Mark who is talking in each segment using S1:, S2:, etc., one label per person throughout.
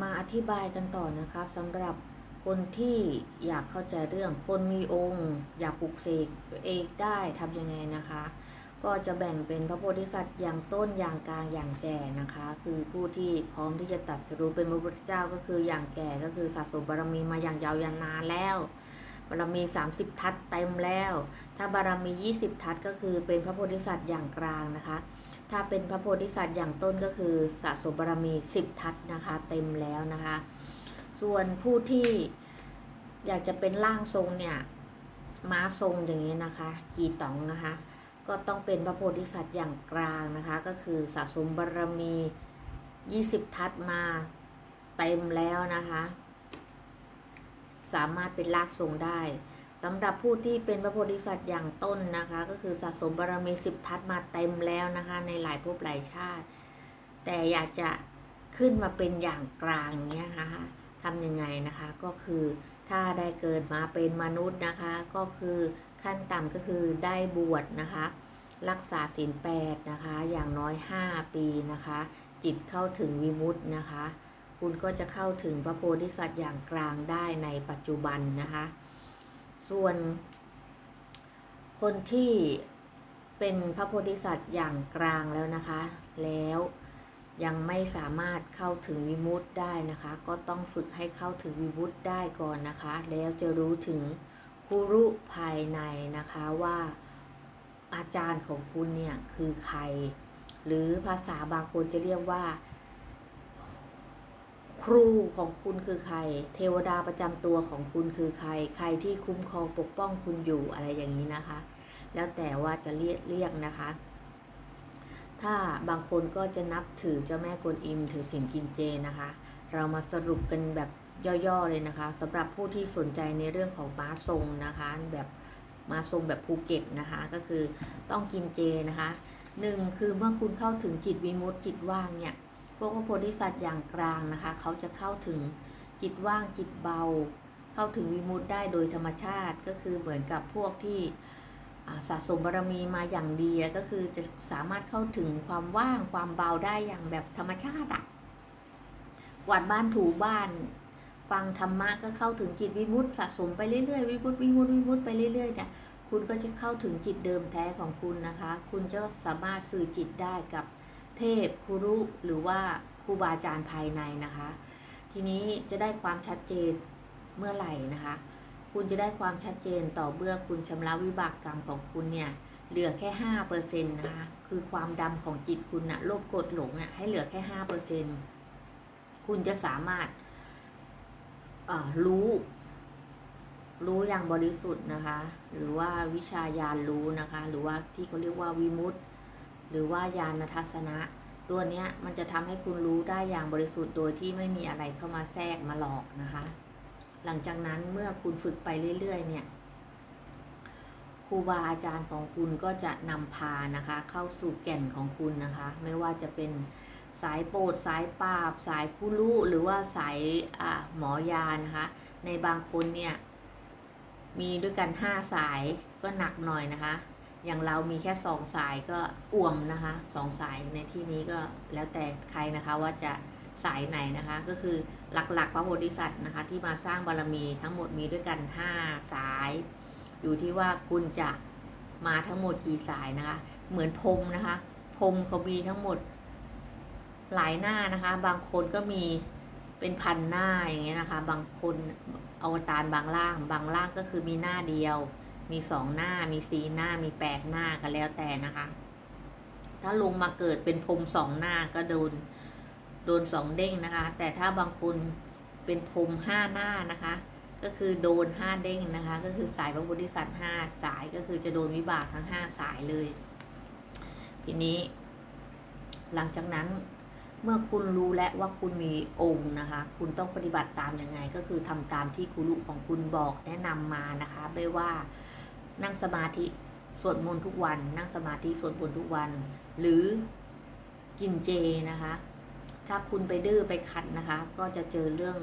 S1: มาอธิบายกันต่อนะคะสำหรับคนที่อยากเข้าใจเรื่องคนมีองค์ อยากปลุกเสกเองได้ทำยังไงนะคะ ก็จะแบ่งเป็นพระโพธิสัตว์อย่างต้นอย่างกลางอย่างแก่นะคะ คือผู้ที่พร้อมที่จะตัดสรู้เป็นพระพุทธเจ้าก็คืออย่างแก่ก็คือสะสมบารมีมาอย่างยาวนานแล้วบารมี 30 ทัศเต็มแล้ว ถ้าบารมี 20 ทัศก็คือเป็นพระโพธิสัตว์อย่างกลางนะคะ ถ้าเป็นพระโพธิสัตว์อย่างต้นก็คือสะสมบารมี10ทัศนะคะ เต็มแล้วนะคะ ส่วนผู้ที่อยากจะเป็นร่างทรงเนี่ยม้าทรงอย่างนี้นะคะ กี่ตองนะคะ ก็ต้องเป็นพระโพธิสัตว์อย่างกลางนะคะ ก็คือสะสมบารมี20ทัศมาเต็มแล้วนะคะ สามารถเป็นลากทรงได้ สำหรับผู้ที่เป็นพระโพธิสัตว์อย่างต้นนะคะ ก็คือสะสมบารมีสิบทัศมาเต็มแล้วนะคะ ในหลายภพหลายชาติ แต่อยากจะขึ้นมาเป็นอย่างกลางเนี้ยนะคะทำยังไงนะคะก็คือถ้าได้เกิดมาเป็นมนุษย์นะคะ ก็คือขั้นต่ำก็คือได้บวชนะคะ รักษาศีลแปดนะคะ อย่างน้อย 5 ปีนะคะ จิตเข้าถึงวิมุตตินะคะ คุณก็จะเข้าถึงพระโพธิสัตว์อย่างกลางได้ในปัจจุบันนะคะ ส่วน คนที่เป็นพระโพธิสัตว์อย่างกลางแล้วนะคะ แล้วยังไม่สามารถเข้าถึงวิมุตติได้นะคะ ก็ต้องฝึกให้เข้าถึงวิมุตติได้ก่อนนะคะ แล้วจะรู้ถึงคุรุภายในนะคะว่าอาจารย์ของคุณเนี่ยคือใคร หรือภาษาบางคนจะเรียกว่า ครูของคุณคือใคร เทวดาประจำตัวของคุณคือใคร ใครที่คุ้มครองปกป้องคุณอยู่อะไรอย่างนี้นะคะ แล้วแต่ว่าจะเรียกเรียกนะคะ ถ้าบางคนก็จะนับถือเจ้าแม่กวนอิมถือศีลกินเจนะคะ เรามาสรุปกันแบบย่อๆเลยนะคะสำหรับผู้ที่สนใจในเรื่องของม้าทรงนะคะ แบบม้าทรงแบบภูเก็ตนะคะ ก็คือต้องกินเจนะคะหนึ่งคือเมื่อคุณเข้าถึงจิตวิมุตติจิตว่างเนี่ย วกพระโพธิสัตว์อย่างกลางนะคะ เขาจะเข้าถึงจิตว่างจิตเบา เข้าถึงวิมุติได้โดยธรรมชาติก็คือเหมือนกับพวกที่สะสมบารมีมาอย่างดีก็คือจะสามารถเข้าถึงความว่างความเบาได้อย่างแบบธรรมชาติอะกวาดบ้านถูบ้าน ฟังธรรมะก็เข้าถึงจิตวิมุตสะสมไปเรื่อยๆวิมุตวิมุตวิมุตไปเรื่อยๆเนี่ยคุณก็จะเข้าถึงจิตเดิมแท้ของคุณนะคะ คุณจะสามารถสื่อจิตได้กับ เทพครูรุหรือว่าครูบาอาจารย์ภายในนะคะ ทีนี้จะได้ความชัดเจนเมื่อไหร่นะคะ คุณจะได้ความชัดเจนต่อเมื่อคุณชำระวิบากกรรมของคุณเนี่ยเหลือแค่ห้าเปอร์เซ็นต์นะคะ คือความดำของจิตคุณนะโลภโกรธหลงเนี่ยให้เหลือแค่ห้าเปอร์เซ็นต์คุณจะสามารถรู้ รู้อย่างบริสุทธิ์นะคะ หรือว่าวิชาญาณรู้นะคะ หรือว่าที่เขาเรียกว่าวิมุตติ หรือว่าญาณทัศนะ ตัวเนี้ยมันจะทำให้คุณรู้ได้อย่างบริสุทธิ์โดยที่ไม่มีอะไรเข้ามาแทรกมาหลอกนะคะ หลังจากนั้นเมื่อคุณฝึกไปเรื่อย ๆ เนี่ยครูบาอาจารย์ของคุณก็จะนำพานะคะ เข้าสู่แก่นของคุณนะคะ ไม่ว่าจะเป็นสายโปรดสายปราบ สายคุรุหรือว่าสายหมอยานะคะ ในบางคนเนี่ย มีด้วยกันห้าสายก็หนักหน่อยนะคะ อย่างเรามีแค่สองสายก็อ่วมนะคะสองสายในที่นี้ก็แล้วแต่ใครนะคะว่าจะสายไหนนะคะ ก็คือหลักๆพระโพธิสัตว์นะคะ ที่มาสร้างบารมีทั้งหมดมีด้วยกันห้าสาย อยู่ที่ว่าคุณจะมาทั้งหมดกี่สายนะคะ เหมือนพรมนะคะพรมเขามีทั้งหมดหลายหน้านะคะ บางคนก็มีเป็นพันหน้าอย่างเงี้ยนะคะ บางคนอวตารบางล่าง บางล่างก็คือมีหน้าเดียว มีสองหน้ามีสีหน้ามีแปดหน้าก็แล้วแต่นะคะ ถ้าลงมาเกิดเป็นพรมสองหน้าก็โดนโดนสองเด้งนะคะ แต่ถ้าบางคนเป็นพรมห้าหน้านะคะ ก็คือโดนห้าเด้งนะคะ ก็คือสายพระโพธิสัตว์ห้าสายก็คือจะโดนวิบากทั้งห้าสายเลย ทีนี้ หลังจากนั้นเมื่อคุณรู้และว่าคุณมีองค์นะคะ คุณต้องปฏิบัติตามยังไง ก็คือทำตามที่ครูรุของคุณบอกแนะนำมานะคะ ไม่ว่า นั่งสมาธิสวดมนต์ทุกวัน นั่งสมาธิสวดมนต์ทุกวัน หรือกินเจนะคะ ถ้าคุณไปดื้อไปขัดนะคะ ก็จะเจอเรื่อง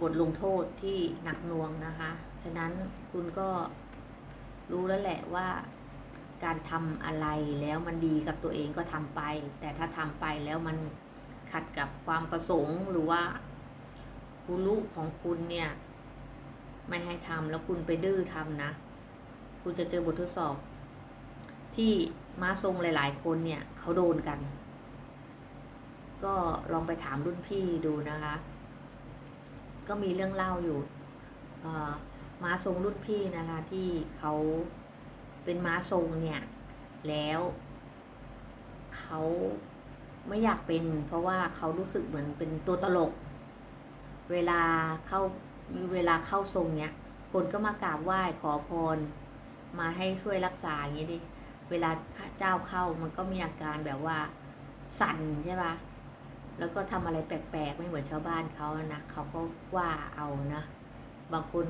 S1: บทลงโทษที่หนักหน่วงนะคะ ฉะนั้นคุณก็รู้แล้วแหละว่าการทำอะไรแล้วมันดีกับตัวเองก็ทำไป แต่ถ้าทำไปแล้วมันขัดกับความประสงค์หรือว่ากุรุของคุณเนี่ย ไม่ให้ทำแล้วคุณไปดื้อทำนะ คุณจะเจอบททดสอบ ที่ม้าทรงหลาย ๆ คนเนี่ยเขาโดนกัน ก็ลองไปถามรุ่นพี่ดูนะคะ ก็มีเรื่องเล่าอยู่ม้าทรงรุ่นพี่นะคะ ที่เขาเป็นม้าทรงเนี่ย แล้วเขาไม่อยากเป็นเพราะว่าเขารู้สึกเหมือนเป็นตัวตลก เวลาเข้าเวลาเข้าทรงเนี่ยคนก็มากราบไหว้ขอพร มาให้ช่วยรักษาอย่างนี้ดิ เวลาเจ้าเข้ามันก็มีอาการแบบว่าสั่นใช่ปะแล้วก็ทำอะไรแปลกๆ ไม่เหมือนชาวบ้านเขาอะนะเขาก็ว่าเอานะ บางคน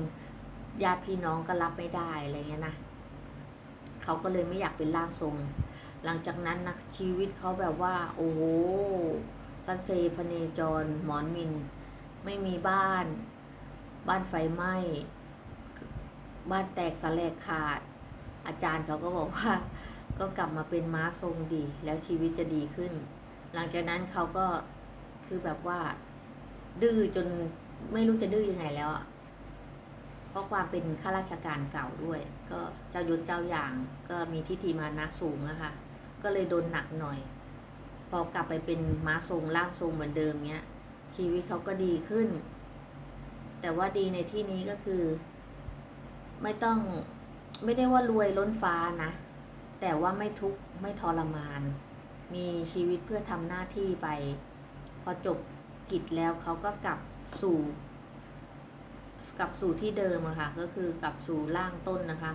S1: ญาติพี่น้องก็รับไม่ได้อะไรเงี้ยนะเขาก็เลยไม่อยากเป็นร่างทรง หลังจากนั้นนะชีวิตเขาแบบว่า โอ้โหสันเซพเนจร หมอนมิน ไม่มีบ้าน บ้านไฟไหม้ บ้านแตกสลายขาด อาจารย์เขาก็บอกว่า ก็กลับมาเป็นม้าทรงดี แล้วชีวิตจะดีขึ้น หลังจากนั้นเขาก็คือแบบว่า ดื้อจนไม่รู้จะดื้อยังไงแล้วเพราะความเป็นข้าราชการเก่าด้วย ก็เจ้ายศเจ้าอย่างก็มีทิฏฐิมานะสูงนะคะก็เลยโดนหนักหน่อย พอกลับไปเป็นม้าทรงร่างทรงเหมือนเดิมเนี้ย ชีวิตเขาก็ดีขึ้น แต่ว่าดีในที่นี้ก็คือ ไม่ต้อง ไม่ได้ว่ารวยล้นฟ้านะ แต่ว่าไม่ทุกข์ไม่ทรมาน มีชีวิตเพื่อทำหน้าที่ไป พอจบกิจแล้วเขาก็กลับสู่ กลับสู่ที่เดิมอะค่ะ ก็คือกลับสู่ร่างต้นนะคะ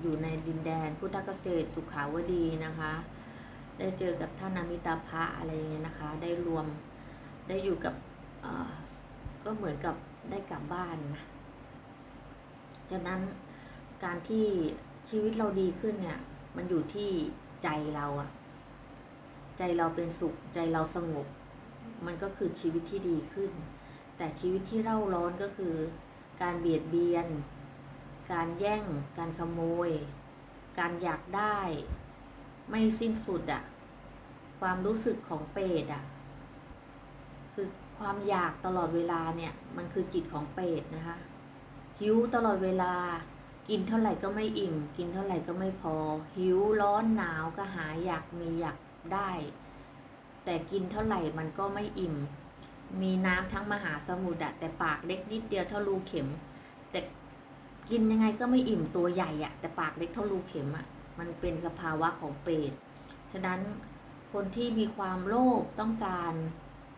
S1: อยู่ในดินแดนพุทธเกษตรสุขาวดีนะคะ ได้เจอกับท่านอมิตาภะอะไรอย่างเงี้ยนะคะ ได้รวมได้อยู่กับก็เหมือนกับได้กลับบ้านนะฉะนั้น การที่ชีวิตเราดีขึ้นเนี่ย มันอยู่ที่ใจเราอะใจเราเป็นสุขใจเราสงบ มันก็คือชีวิตที่ดีขึ้น แต่ชีวิตที่เร่าร้อนก็คือ การเบียดเบียน การแย่ง การขโมย การอยากได้ ไม่สิ้นสุดอะความรู้สึกของเปรตอะคือความอยากตลอดเวลาเนี่ย มันคือจิตของเปรตนะคะหิวตลอดเวลา กินเท่าไหร่ก็ไม่อิ่ม กินเท่าไหร่ก็ไม่พอ หิวร้อนหนาวก็หาอยากมีอยากได้ แต่กินเท่าไหร่มันก็ไม่อิ่ม มีน้ำทั้งมหาสมุทรอะแต่ปากเล็กนิดเดียวเท่ารูเข็ม แต่กินยังไงก็ไม่อิ่มตัวใหญ่อะแต่ปากเล็กเท่ารูเข็มอะมันเป็นสภาวะของเปรตฉะนั้นคนที่มีความโลภต้องการ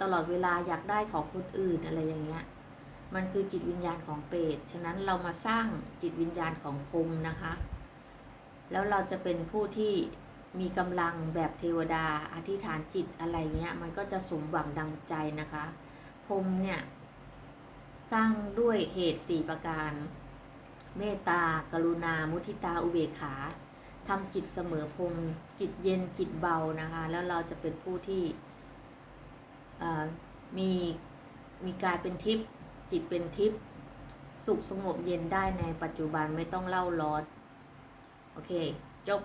S1: ตลอดเวลาอยากได้ของคนอื่นอะไรอย่างเงี้ย มันคือจิตวิญญาณของเปรต ฉะนั้นเรามาสร้างจิตวิญญาณของพรมนะคะ แล้วเราจะเป็นผู้ที่มีกำลังแบบเทวดา อธิษฐานจิตอะไรเงี้ย มันก็จะสมหวังดังใจนะคะ พรมเนี่ย สร้างด้วยเหตุสี่ประการ เมตตา กรุณา มุทิตา อุเบกขาทำจิตเสมอพรมจิตเย็นจิตเบานะคะ แล้วเราจะเป็นผู้ที่มีมีกายเป็นทิพย์ จิตเป็นทิพย์สุขสงบเย็นได้ในปัจจุบันไม่ต้องเล่าร้อน โอเค จบ